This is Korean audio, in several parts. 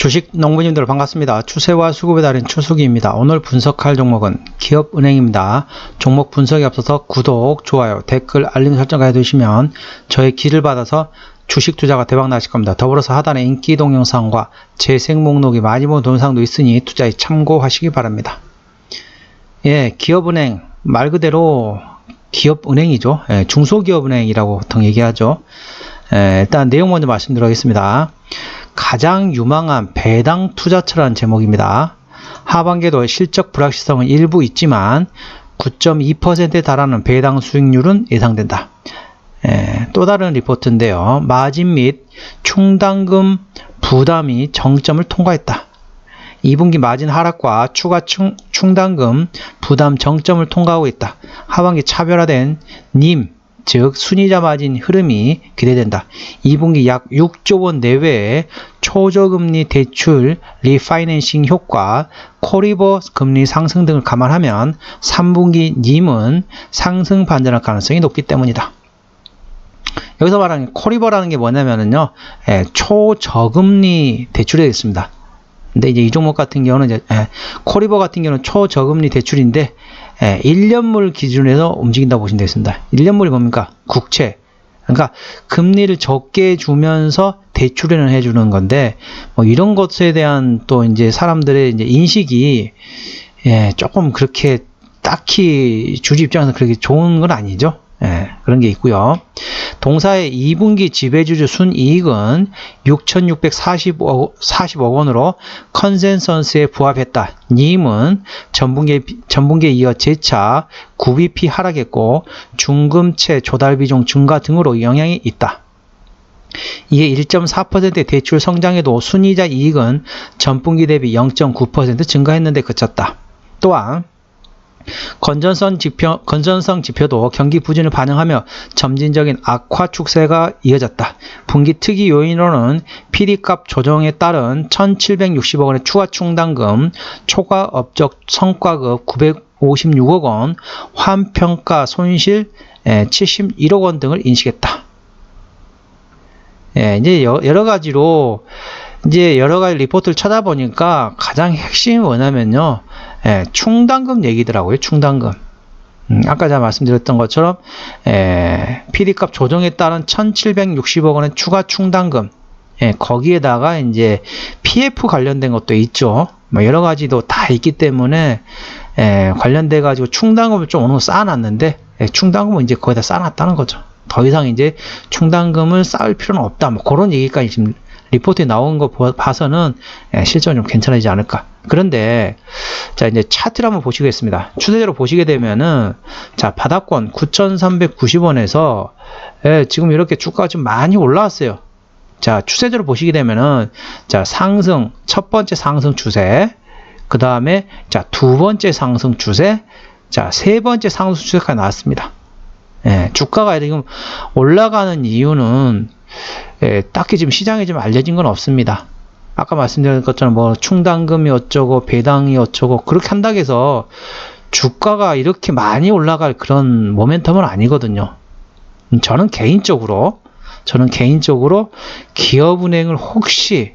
주식 농부님들 반갑습니다. 추세와 수급의 달인 추수기입니다. 오늘 분석할 종목은 기업은행입니다. 종목 분석에 앞서서 구독, 좋아요, 댓글, 알림 설정까지 해두시면 저의 길을 받아서 주식 투자가 대박 나실 겁니다. 더불어서 하단에 인기 동영상과 재생 목록이 많이 본 동영상도 있으니 투자에 참고하시기 바랍니다. 예, 기업은행 말 그대로 기업은행이죠. 예, 중소기업은행이라고 보통 얘기하죠. 예, 일단 내용 먼저 말씀드리겠습니다. 가장 유망한 배당 투자처라는 제목입니다. 하반기에도 실적 불확실성은 일부 있지만 9.2%에 달하는 배당 수익률은 예상된다. 예, 또 다른 리포트인데요. 마진 및 충당금 부담이 정점을 통과했다. 2분기 마진 하락과 추가 충, 충당금 부담 정점을 통과하고 있다. 하반기 차별화된 님, 즉 순이자 마진 흐름이 기대된다. 2분기 약 6조 원 내외의 초저금리 대출 리파이낸싱 효과, 코리버 금리 상승 등을 감안하면 3분기 님은 상승 반전할 가능성이 높기 때문이다. 여기서 말하는 코리버라는 게 뭐냐면요, 예, 초저금리 대출이 되겠습니다. 근데 이제 이 종목 같은 경우는 이제 예, 코리버 같은 경우는 초저금리 대출인데 예, 1년물 기준으로 해서 움직인다 고 보시면 되겠습니다. 1년물이 뭡니까? 국채. 그러니까 금리를 적게 주면서 대출을 해주는 건데 뭐 이런 것에 대한 또 이제 사람들의 이제 인식이 예, 조금 그렇게 딱히 주주 입장에서 그렇게 좋은 건 아니죠. 예, 그런 게 있고요. 동사의 2분기 지배주주 순이익은 6,640억 40억 원으로 컨센서스에 부합했다. 님은 전분기에, 전분기에 이어 재차 9bp 하락했고 중금채 조달 비중 증가 등으로 영향이 있다. 이에 1.4%의 대출 성장에도 순이자 이익은 전분기 대비 0.9% 증가했는데 그쳤다. 또한 건전성 지표, 건전성 지표도 경기 부진을 반영하며 점진적인 악화 축세가 이어졌다. 분기 특이 요인으로는 PD값 조정에 따른 1,760억 원의 추가 충당금, 초과 업적 성과급 956억 원, 환평가 손실 71억 원 등을 인식했다. 예, 이제 여러 가지로 이제 여러 가지 리포트를 찾아보니까 가장 핵심이 뭐냐면요. 예, 충당금 얘기더라고요. 충당금. 음, 아까 제가 말씀드렸던 것처럼 예, PD값 조정에 따른 1,760억 원의 추가 충당금. 예, 거기에다가 이제 PF 관련된 것도 있죠. 뭐 여러 가지도 다 있기 때문에 예, 관련돼 가지고 충당금을 좀 어느 정도 쌓아놨는데 예, 충당금은 이제 거기다 쌓아놨다는 거죠. 더 이상 이제 충당금을 쌓을 필요는 없다. 뭐 그런 얘기까지 지금 리포트에 나온 거 봐서는 예, 실적은 좀 괜찮아지지 않을까. 그런데 자 이제 차트를 한번 보시겠습니다. 추세대로 보시게 되면은 자 바닥권 9,390원에서 예, 지금 이렇게 주가가 좀 많이 올라왔어요. 자 추세대로 보시게 되면은 자 상승 첫 번째 상승 추세 그 다음에 자 두 번째 상승 추세 자 세 번째 상승 추세가 나왔습니다. 예, 주가가 지금 올라가는 이유는 예, 딱히 지금 시장에 좀 알려진 건 없습니다. 아까 말씀드린 것처럼 뭐 충당금이 어쩌고 배당이 어쩌고 그렇게 한다고 해서 주가가 이렇게 많이 올라갈 그런 모멘텀은 아니거든요. 저는 개인적으로 저는 개인적으로 기업은행을 혹시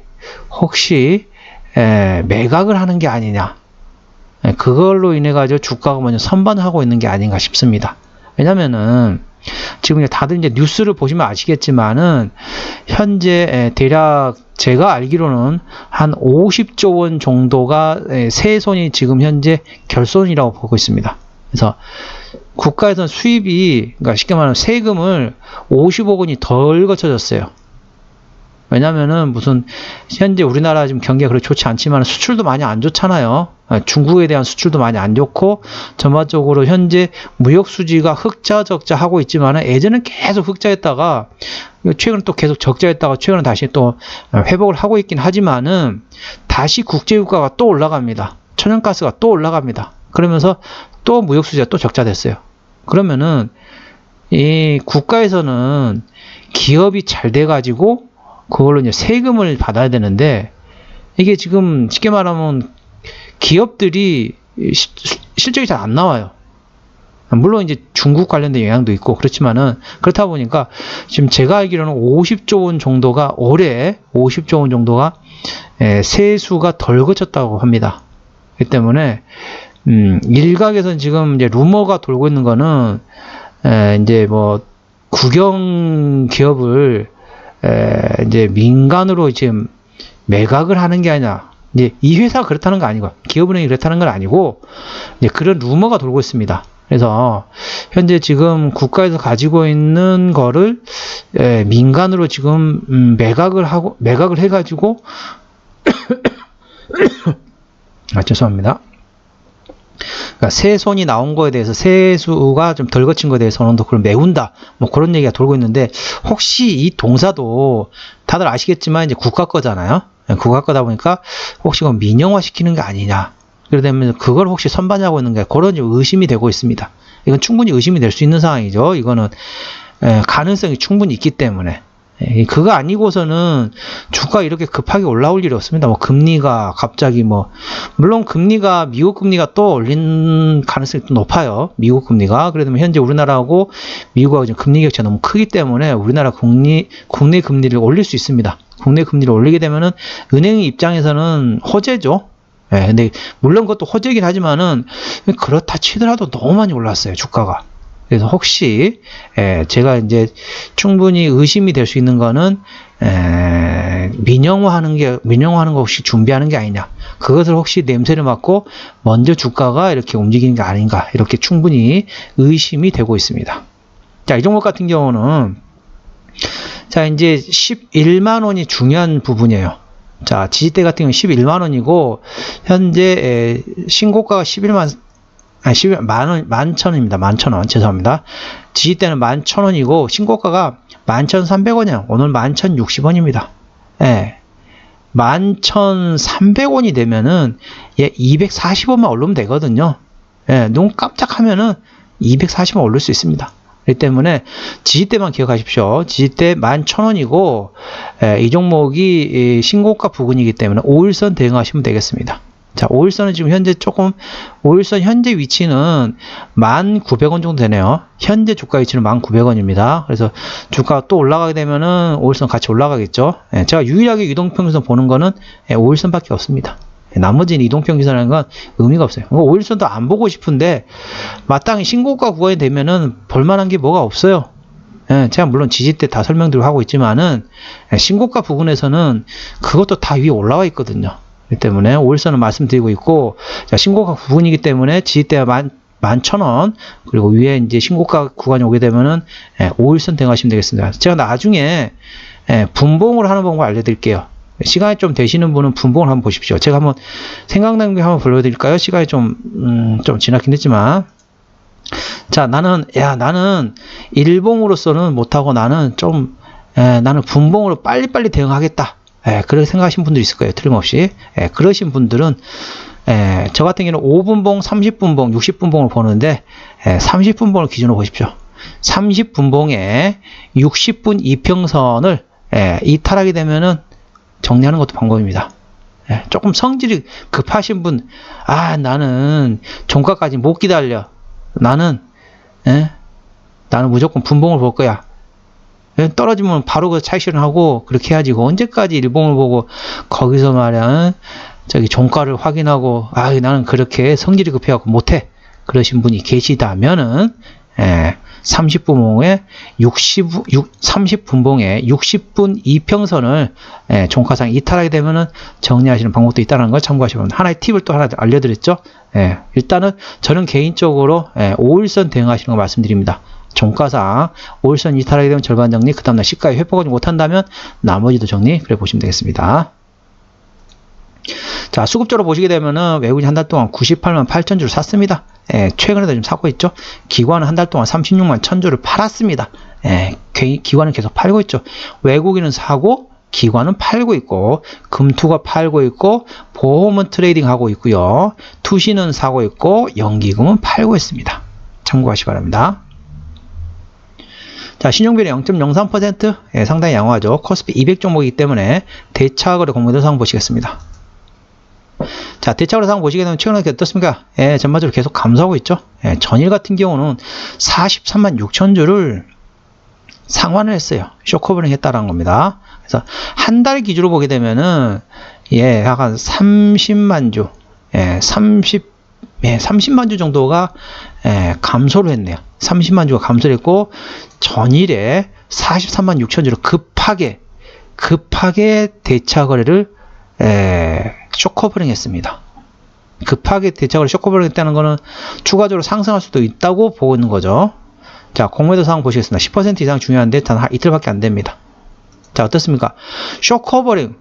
혹시 에, 매각을 하는 게 아니냐 에, 그걸로 인해 가지고 주가가 먼저 선반하고 있는 게 아닌가 싶습니다. 왜냐면은 지금 다들 이제 뉴스를 보시면 아시겠지만은 현재 대략 제가 알기로는 한 50조 원 정도가 세손이 지금 현재 결손이라고 보고 있습니다. 그래서 국가에서는 수입이 그러니까 쉽게 말하면 세금을 50억 원이 덜 거쳐졌어요. 왜냐면은 무슨 현재 우리나라 지금 경기가 그렇게 좋지 않지만 수출도 많이 안 좋잖아요. 아, 중국에 대한 수출도 많이 안 좋고 전반적으로 현재 무역 수지가 흑자 적자 하고 있지만은 예전은 계속 흑자했다가 최근에 또 계속 적자했다가 최근에 다시 또 회복을 하고 있긴 하지만은 다시 국제 유가가 또 올라갑니다. 천연가스가 또 올라갑니다. 그러면서 또 무역 수지가 또 적자 됐어요. 그러면은 이 국가에서는 기업이 잘 돼 가지고 그걸로 이제 세금을 받아야 되는데 이게 지금 쉽게 말하면 기업들이 시, 실적이 잘 안 나와요. 물론 이제 중국 관련된 영향도 있고 그렇지만은 그렇다 보니까 지금 제가 알기로는 50조 원 정도가 올해 50조 원 정도가 예, 세수가 덜 거쳤다고 합니다. 그 때문에 음, 일각에서는 지금 이제 루머가 돌고 있는 거는 에, 이제 뭐 국영 기업을 에, 이제 민간으로 지금 매각을 하는 게 아니라 이제 이 회사가 그렇다는 거 아니고 기업은행이 그렇다는 건 아니고 이제 그런 루머가 돌고 있습니다. 그래서 현재 지금 국가에서 가지고 있는 거를 에, 민간으로 지금 음, 매각을 하고 매각을 해가지고 아 죄송합니다. 그러니까 세손이 나온 거에 대해서 세수가 좀 덜 거친 거에 대해서는 또 그걸 메운다. 뭐 그런 얘기가 돌고 있는데 혹시 이 동사도 다들 아시겠지만 이제 국가 거잖아요. 예, 국가 거다 보니까 혹시 그 민영화 시키는 게 아니냐. 그러면 그걸 혹시 선반하고 있는 게 그런 의심이 되고 있습니다. 이건 충분히 의심이 될 수 있는 상황이죠. 이거는 예, 가능성이 충분히 있기 때문에. 예, 그거 아니고서는 주가 이렇게 급하게 올라올 일이 없습니다. 뭐 금리가 갑자기 뭐 물론 금리가 미국 금리가 또 올린 가능성이 또 높아요. 미국 금리가 그래도 현재 우리나라하고 미국하고 지금 금리 격차가 너무 크기 때문에 우리나라 국리 국내 금리를 올릴 수 있습니다. 국내 금리를 올리게 되면은 은행 입장에서는 호재죠. 예, 근데 물론 그것도 호재긴 하지만은 그렇다 치더라도 너무 많이 올랐어요 주가가. 그래서 혹시 에, 제가 이제 충분히 의심이 될 수 있는 거는 에, 민영화하는 게 민영화하는 거 혹시 준비하는 게 아니냐 그것을 혹시 냄새를 맡고 먼저 주가가 이렇게 움직이는 게 아닌가 이렇게 충분히 의심이 되고 있습니다. 자, 이 종목 같은 경우는 자 이제 11만 원이 중요한 부분이에요. 자, 지지대 같은 경우는 11만 원이고 현재 신고가가 11만 아, 11, 만 원, 만천 원입니다. 만천 원. 죄송합니다. 지지대는 만천 원이고, 신고가가 만천 삼백 원이에요. 오늘 만천 육십 원입니다. 예. 만천 삼백 원이 되면은, 예, 240원만 오르면 되거든요. 예, 눈 깜짝 하면은 240원 오를 수 있습니다. 그렇기 때문에 지지대만 기억하십시오. 지지대 만천 원이고 예, 이 종목이 신고가 부근이기 때문에 5일선 대응하시면 되겠습니다. 자, 5일선은 지금 현재 조금, 5일선 현재 위치는 1,900원 정도 되네요. 현재 주가 위치는 1,900원입니다. 그래서 주가가 또 올라가게 되면은 5일선 같이 올라가겠죠. 예, 제가 유일하게 이동평균선 보는 거는 5일선밖에 예, 없습니다. 예, 나머지는 이동평균선이라는 건 의미가 없어요. 5일선도 뭐안 보고 싶은데 마땅히 신고가 구간이 되면은 볼만한 게 뭐가 없어요. 예, 제가 물론 지지대 다 설명드리고 하고 있지만은 예, 신고가 부분에서는 그것도 다 위에 올라와 있거든요. 그 때문에 5일선은 말씀드리고 있고 자, 신고가 구분이기 때문에 지지대가 만, 만 천원 그리고 위에 이제 신고가 구간이 오게 되면은 예, 5일선 대응하시면 되겠습니다. 제가 나중에 예, 분봉을 하는 방법 알려드릴게요. 시간이 좀 되시는 분은 분봉을 한번 보십시오. 제가 한번 생각난 게 한번 불러드릴까요? 시간이 좀, 음, 좀 지나긴 했지만. 자, 나는, 야, 나는 일봉으로서는 못하고 나는 좀, 에, 나는 분봉으로 빨리빨리 대응하겠다. 예, 그렇게 생각하신 분들이 있을 거예요. 틀림없이. 예, 그러신 분들은 예, 저 같은 경우는 5분봉, 30분봉, 60분봉을 보는데 예, 30분봉을 기준으로 보십시오. 30분봉에 60분 이평선을 예, 이탈하게 되면은 정리하는 것도 방법입니다. 예, 조금 성질이 급하신 분, 아 나는 종가까지 못 기다려. 나는 예, 나는 무조건 분봉을 볼 거야. 예, 떨어지면 바로 그 차익 실현하고 그렇게 해야지 언제까지 일봉을 보고 거기서 말이야 저기 종가를 확인하고 아 나는 그렇게 성질이 급해갖고 못해 그러신 분이 계시다면은 예, 30분봉에 60, 6, 30분봉에 60분 이평선을 예, 종가상 이탈하게 되면은 정리하시는 방법도 있다는 걸 참고하시면 하나의 팁을 또 하나 알려드렸죠. 예, 일단은 저는 개인적으로 예, 5일선 대응하시는 거 말씀드립니다. 종가상 5일선 이탈하게 되면 절반 정리, 그 다음날 시가에 회복하지 못한다면 나머지도 정리, 그래 보시면 되겠습니다. 자, 수급적으로 보시게 되면은 외국인 한 달 동안 98만 8천 주를 샀습니다. 예, 최근에도 좀 사고 있죠. 기관은 한 달 동안 36만 1천 주를 팔았습니다. 예, 기관은 계속 팔고 있죠. 외국인은 사고 기관은 팔고 있고 금투가 팔고 있고 보험은 트레이딩 하고 있고요. 투시는 사고 있고 연기금은 팔고 있습니다. 참고하시 기 바랍니다. 자, 신용비율 0.03% 예, 상당히 양호하죠. 코스피 200 종목이기 때문에 대차거래 공모전 상황 보시겠습니다. 자, 대차거래 상황 보시게 되면 최근에 어떻습니까? 예, 전반적으로 계속 감소하고 있죠. 예, 전일 같은 경우는 43만 6천 주를 상환을 했어요. 쇼커버링 했다라는 겁니다. 그래서 한 달 기준으로 보게 되면은 예, 약간 30만 주, 예, 30, 예, 30만 주 정도가 예, 감소를 했네요. 30만 주가 감소를 했고 전일에 43만 6천 주로 급하게 급하게 대차 거래를 에, 쇼커버링 했습니다. 급하게 대차 거래 쇼커버링 했다는 거는 추가적으로 상승할 수도 있다고 보고 있는 거죠. 자, 공매도 상황 보시겠습니다. 10% 이상 중요한데 단한 이틀밖에 안 됩니다. 자, 어떻습니까? 쇼커버링.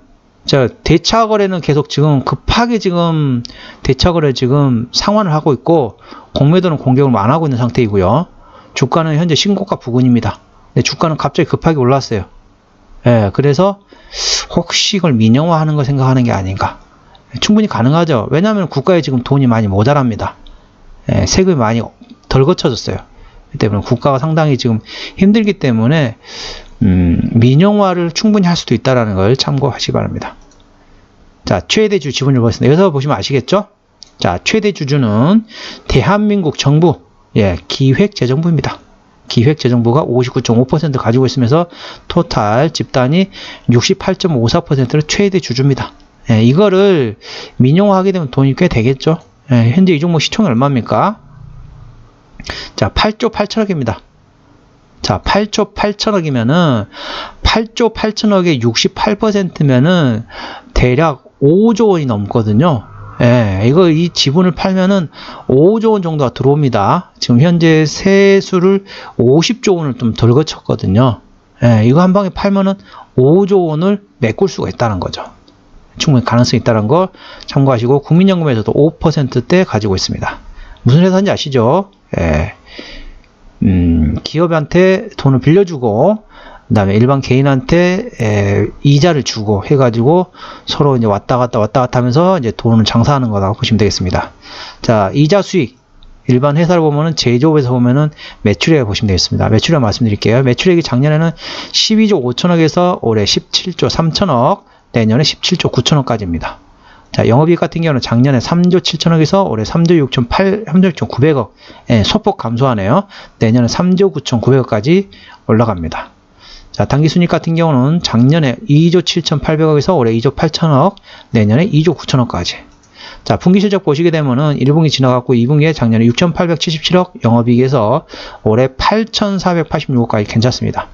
자, 대차 거래는 계속 지금 급하게 지금 대차 거래 지금 상환을 하고 있고 공매도는 공격을 안 하고 있는 상태이고요. 주가는 현재 신고가 부근입니다. 근데 주가는 갑자기 급하게 올랐어요. 예, 그래서 혹시 이걸 민영화하는 걸 생각하는 게 아닌가. 충분히 가능하죠. 왜냐하면 국가에 지금 돈이 많이 모자랍니다. 예, 세금이 많이 덜 거쳐졌어요. 그 때문에 국가가 상당히 지금 힘들기 때문에 음, 민영화를 충분히 할 수도 있다는 걸 참고하시기 바랍니다. 자, 최대 주 지분율 보겠습니다. 여기서 보시면 아시겠죠? 자, 최대 주주는 대한민국 정부, 예, 기획재정부입니다. 기획재정부가 59.5% 가지고 있으면서 토탈 집단이 68.54%를 최대 주주입니다. 예, 이거를 민영화하게 되면 돈이 꽤 되겠죠. 예, 현재 이 종목 시총이 얼마입니까? 자, 8조 8천억입니다. 자, 8조 8천억이면은 8조 8천억의 68%면은 대략 5조 원이 넘거든요. 예, 이거 이 지분을 팔면은 5조 원 정도가 들어옵니다. 지금 현재 세수를 50조 원을 좀 덜 거쳤거든요. 예, 이거 한 방에 팔면은 5조 원을 메꿀 수가 있다는 거죠. 충분히 가능성이 있다는 거 참고하시고 국민연금에서도 5%대 가지고 있습니다. 무슨 회사인지 아시죠? 예. 음, 기업한테 돈을 빌려주고 그다음에 일반 개인한테 에, 이자를 주고 해가지고 서로 이제 왔다 갔다 왔다 갔다 하면서 이제 돈을 장사하는 거라고 보시면 되겠습니다. 자 이자 수익 일반 회사를 보면은 제조업에서 보면은 매출액 보시면 되겠습니다. 매출액 말씀드릴게요. 매출액이 작년에는 12조 5천억에서 올해 17조 3천억, 내년에 17조 9천억까지입니다. 자, 영업이익 같은 경우는 작년에 3조 7천억에서 올해 3조 6천 8, 3조 6천 9백억, 예, 소폭 감소하네요. 내년에 3조 9천 9백억까지 올라갑니다. 자, 당기 순익 같은 경우는 작년에 2조 7,800억에서 올해 2조 8천억, 내년에 2조 9천억까지. 자, 분기 실적 보시게 되면은 1분기 지나갔고 2분기에 작년에 6,877억 영업이익에서 올해 8,486억까지 괜찮습니다.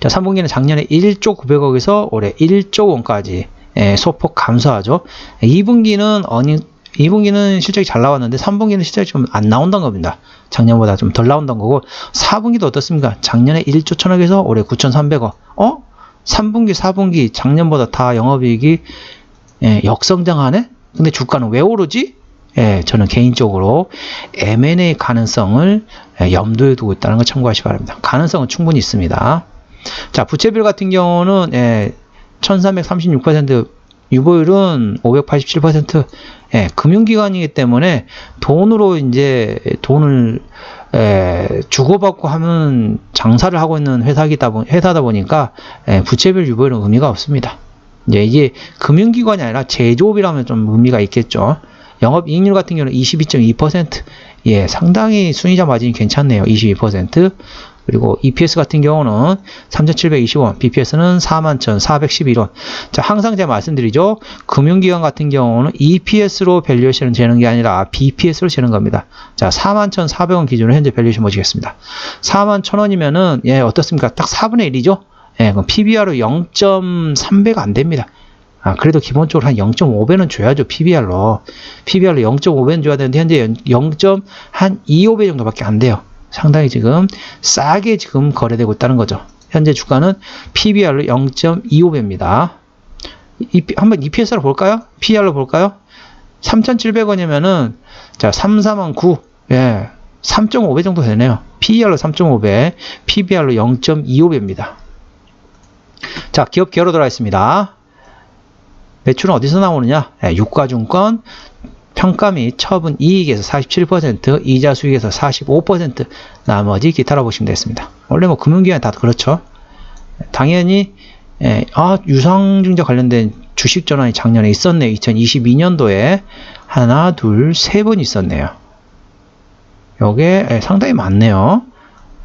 자, 3분기는 작년에 1조 900억에서 올해 1조 원까지 예, 소폭 감소하죠. 2분기는 어닝 2분기는 실적이 잘 나왔는데 3분기는 실적이 좀 안 나온다는 겁니다. 작년보다 좀 덜 나온다는 거고 4분기도 어떻습니까? 작년에 1조 천억에서 올해 9,300억. 어? 3분기, 4분기 작년보다 다 영업이익이 예, 역성장하네? 근데 주가는 왜 오르지? 예, 저는 개인적으로 M&A 가능성을 예, 염두에 두고 있다는 걸 참고하시기 바랍니다. 가능성은 충분히 있습니다. 자, 부채비율 같은 경우는 예, 1336% 유보율은 587% 예, 금융기관이기 때문에 돈으로 이제 돈을 에, 주고받고 하면 장사를 하고 있는 회사이다 보, 회사다 보니까 에, 부채비율 유보율은 의미가 없습니다. 이제 이게 금융기관이 아니라 제조업이라면 좀 의미가 있겠죠. 영업 이익률 같은 경우는 22.2%. 예, 상당히 순이자 마진이 괜찮네요. 22%. 그리고 EPS 같은 경우는 3,720원, BPS는 41,411원. 자, 항상 제가 말씀드리죠. 금융기관 같은 경우는 EPS로 밸류에이션을 재는 게 아니라 BPS로 재는 겁니다. 자, 41,400원 기준으로 현재 밸류에이션 보시겠습니다. 41,000원이면은, 예, 어떻습니까? 딱 4분의 1이죠? 예, 그럼 PBR로 0.3배가 안 됩니다. 아, 그래도 기본적으로 한 0.5배는 줘야죠, PBR로. PBR로 0.5배는 줘야 되는데, 현재 0.25배 정도밖에 안 돼요. 상당히 지금 싸게 지금 거래되고 있다는 거죠. 현재 주가는 PBR로 0.25배입니다. 한번 EPS로 볼까요? PR로 볼까요? 3,700원이면은 자, 3, 4만 9. 예. 3.5배 정도 되네요. PER로 3.5배, PBR로 0.25배입니다. 자, 기업 기어로 들어가 있습니다. 매출은 어디서 나오느냐? 예, 유가증권, 평가 및 처분 이익에서 47%, 이자 수익에서 45%, 나머지 기타라 보시면 되겠습니다. 원래 뭐 금융기관이 다 그렇죠. 당연히 예, 아, 유상증자 관련된 주식 전환이 작년에 있었네요. 2022년도에 하나, 둘, 세 번 있었네요. 요게 예, 상당히 많네요.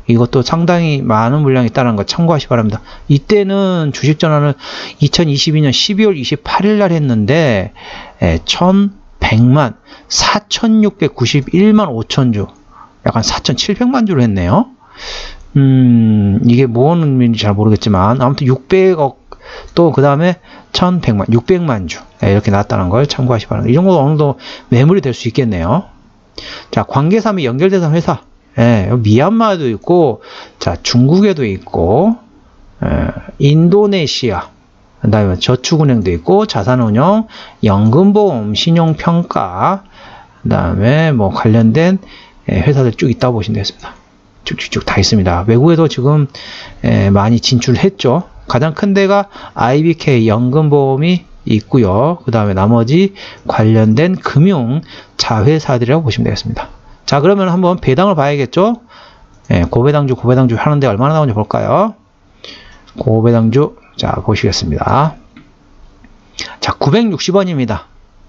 이것도 상당히 많은 물량이 있다는 거 참고하시 기 바랍니다. 이때는 주식 전환을 2022년 12월 28일 날 했는데 예, 1100만 4691만 5천 주 약간 4700만 주로 했네요. 음, 이게 뭔 의미인지 잘 모르겠지만 아무튼 600억 또 그 다음에 1100만 600만 주 예, 이렇게 나왔다는 걸 참고하시 기 바랍니다. 이 정도 어느 정도 매물이 될 수 있겠네요. 자, 관계사이 연결돼서 회사 예, 미얀마도 있고, 자, 중국에도 있고, 예, 인도네시아, 그 다음에 저축은행도 있고, 자산운용, 연금보험, 신용평가, 그 다음에 뭐 관련된 예, 회사들 쭉 있다고 보시면 되겠습니다. 쭉쭉쭉 다 있습니다. 외국에도 지금 예, 많이 진출했죠. 가장 큰 데가 IBK 연금보험이 있고요. 그 다음에 나머지 관련된 금융 자회사들이라고 보시면 되겠습니다. 자, 그러면 한번 배당을 봐야겠죠? 예, 고배당주, 고배당주 하는데 얼마나 나오는지 볼까요? 고배당주, 자, 보시겠습니다. 자, 960원입니다.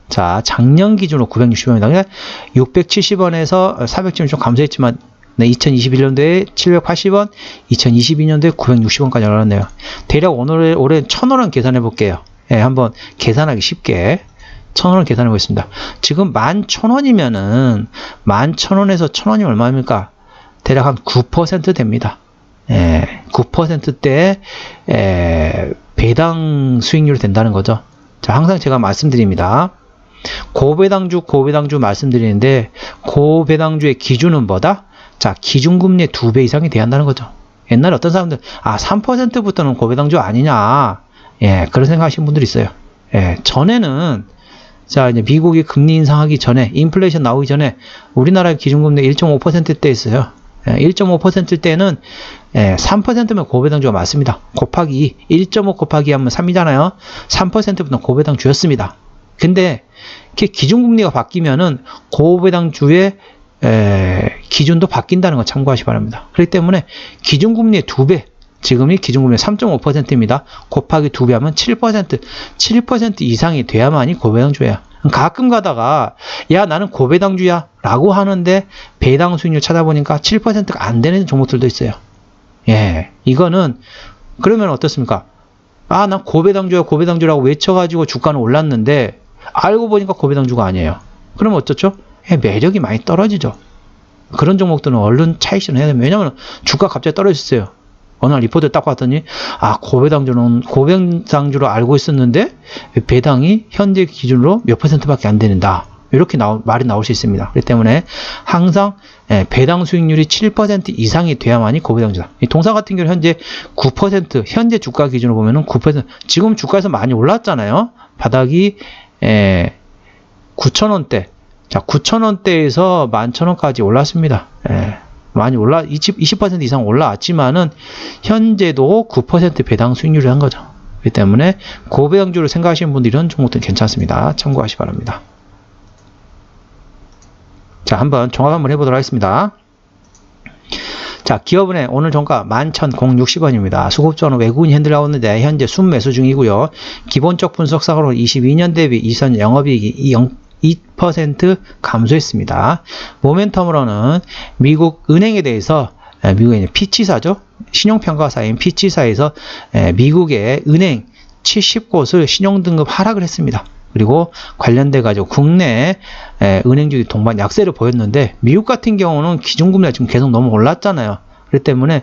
자, 작년 기준으로 960원입니다. 670원에서 400점 좀 감소했지만, 네, 2021년도에 780원, 2022년도에 960원까지 올랐네요. 대략 오늘, 올해 1000원은 계산해 볼게요. 예, 한번 계산하기 쉽게. 천원을 계산해 보겠습니다. 지금 만 천원이면은 만 천원에서 천원이 얼마입니까? 대략 한 9% 됩니다. 예, 9%대 에, 배당 수익률이 된다는 거죠. 자, 항상 제가 말씀드립니다. 고배당주, 고배당주 말씀드리는데 고배당주의 기준은 뭐다? 자, 기준금리의 2배 이상이 돼야 한다는 거죠. 옛날에 어떤 사람들 아, 3%부터는 고배당주 아니냐. 예, 그런 생각 하시는 분들이 있어요. 예, 전에는 자, 이제 미국이 금리 인상하기 전에, 인플레이션 나오기 전에 우리나라의 기준금리 1.5%대 있어요. 1.5%대는 3%면 고배당주가 맞습니다. 곱하기 1.5 곱하기 하면 3이잖아요. 3%부터 고배당 주였습니다. 근데 기준금리가 바뀌면은 고배당주의 기준도 바뀐다는 거 참고하시 기 바랍니다. 그렇기 때문에 기준금리의 2배, 지금이 기준금리 3.5%입니다. 곱하기 2배 하면 7%, 7% 이상이 돼야만이 고배당주야. 가끔 가다가 야 나는 고배당주야 라고 하는데 배당 수익률 찾아보니까 7%가 안 되는 종목들도 있어요. 예, 이거는 그러면 어떻습니까? 아, 난 고배당주야 고배당주라고 외쳐가지고 주가는 올랐는데 알고 보니까 고배당주가 아니에요. 그러면 어쩌죠? 예, 매력이 많이 떨어지죠. 그런 종목들은 얼른 차익실현 해야 됩니다. 왜냐면 주가 갑자기 떨어졌어요. 어느 날 리포트 딱 봤더니 아 고배당주는 고배당주로 알고 있었는데 배당이 현재 기준으로 몇 퍼센트밖에 안 되는다. 이렇게 나오, 말이 나올 수 있습니다. 그렇기 때문에 항상 예, 배당 수익률이 7% 이상이 돼야만이 고배당주다. 동사 같은 경우 현재 9% 현재 주가 기준으로 보면은 9% 지금 주가에서 많이 올랐잖아요. 바닥이 예, 9천원대 자 9천원대에서 11,000원까지 올랐습니다. 예. 많이 올라 20, 20% 이상 올라왔지만은 현재도 9% 배당 수익률을 한 거죠. 그렇기 때문에 고배당주를 생각하시는 분들 이런 종목들 괜찮습니다. 참고하시 기 바랍니다. 자, 한번 종합 한번 해보도록 하겠습니다. 자, 기업은행 오늘 종가 11,060원입니다. 수급전은 외국인 핸들하고 있는데 현재 순매수 중이고요. 기본적 분석상으로 22년 대비 이선 영업이익이 2% 감소했습니다. 모멘텀으로는 미국 은행에 대해서 미국의 피치사죠. 신용평가사인 피치사에서 미국의 은행 70곳을 신용등급 하락을 했습니다. 그리고 관련돼 가지고 국내 은행주의 동반 약세를 보였는데 미국 같은 경우는 기준금리가 지금 계속 너무 올랐잖아요. 그렇기 때문에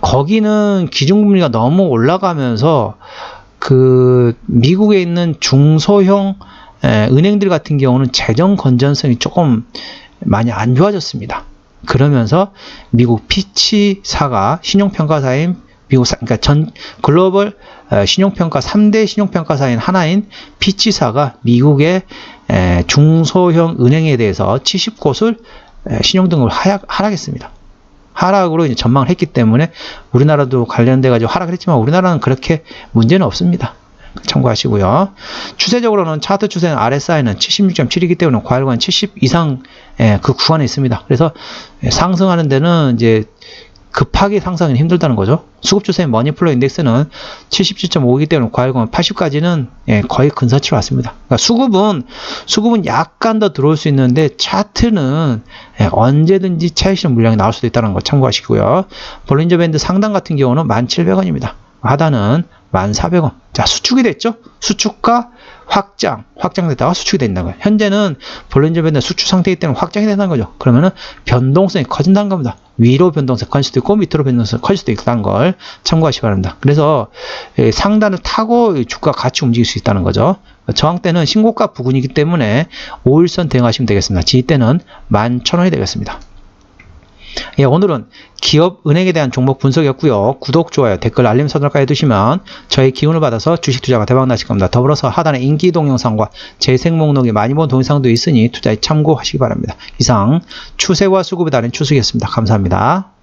거기는 기준금리가 너무 올라가면서 그 미국에 있는 중소형 에, 은행들 같은 경우는 재정 건전성이 조금 많이 안 좋아졌습니다. 그러면서 미국 피치사가 신용평가사인 미국 사, 그러니까 전 글로벌 신용평가 3대 신용평가사인 하나인 피치사가 미국의 에, 중소형 은행에 대해서 70곳을 신용등급을 하락, 하락 했습니다. 하락으로 이제 전망을 했기 때문에 우리나라도 관련돼 가지고 하락을 했지만 우리나라는 그렇게 문제는 없습니다. 참고하시고요. 추세적으로는 차트 추세는 RSI는 76.7이기 때문에 과열관 70 이상 예, 그 구간에 있습니다. 그래서 상승하는 데는 이제 급하게 상승은 힘들다는 거죠. 수급 추세의 머니플로 인덱스는 77.5이기 때문에 과열공은 80까지는 예, 거의 근사치로 왔습니다. 그러니까 수급은 수급은 약간 더 들어올 수 있는데 차트는 예, 언제든지 차익실 물량이 나올 수도 있다는 거 참고하시고요. 볼린저 밴드 상단 같은 경우는 1,700원입니다. 하단은 1,400원. 자, 수축이 됐죠? 수축과 확장, 확장됐다가 수축이 된다는 거예요. 현재는 볼린저 밴드 수축 상태이기 때문에 확장이 된다는 거죠. 그러면은 변동성이 커진다는 겁니다. 위로 변동성 커질 수도 있고 밑으로 변동성 커질 수도 있다는 걸 참고하시기 바랍니다. 그래서 예, 상단을 타고 주가 같이 움직일 수 있다는 거죠. 저항 때는 신고가 부근이기 때문에 5일선 대응하시면 되겠습니다. 지지 때는 11,000원이 되겠습니다. 예, 오늘은 기업 은행에 대한 종목 분석이었고요. 구독, 좋아요, 댓글, 알림 설정까지 해두시면 저희 기운을 받아서 주식 투자가 대박 나실 겁니다. 더불어서 하단에 인기 동영상과 재생 목록에 많이 본 동영상도 있으니 투자에 참고하시기 바랍니다. 이상 추세와 수급에 다른 추석이었습니다. 감사합니다.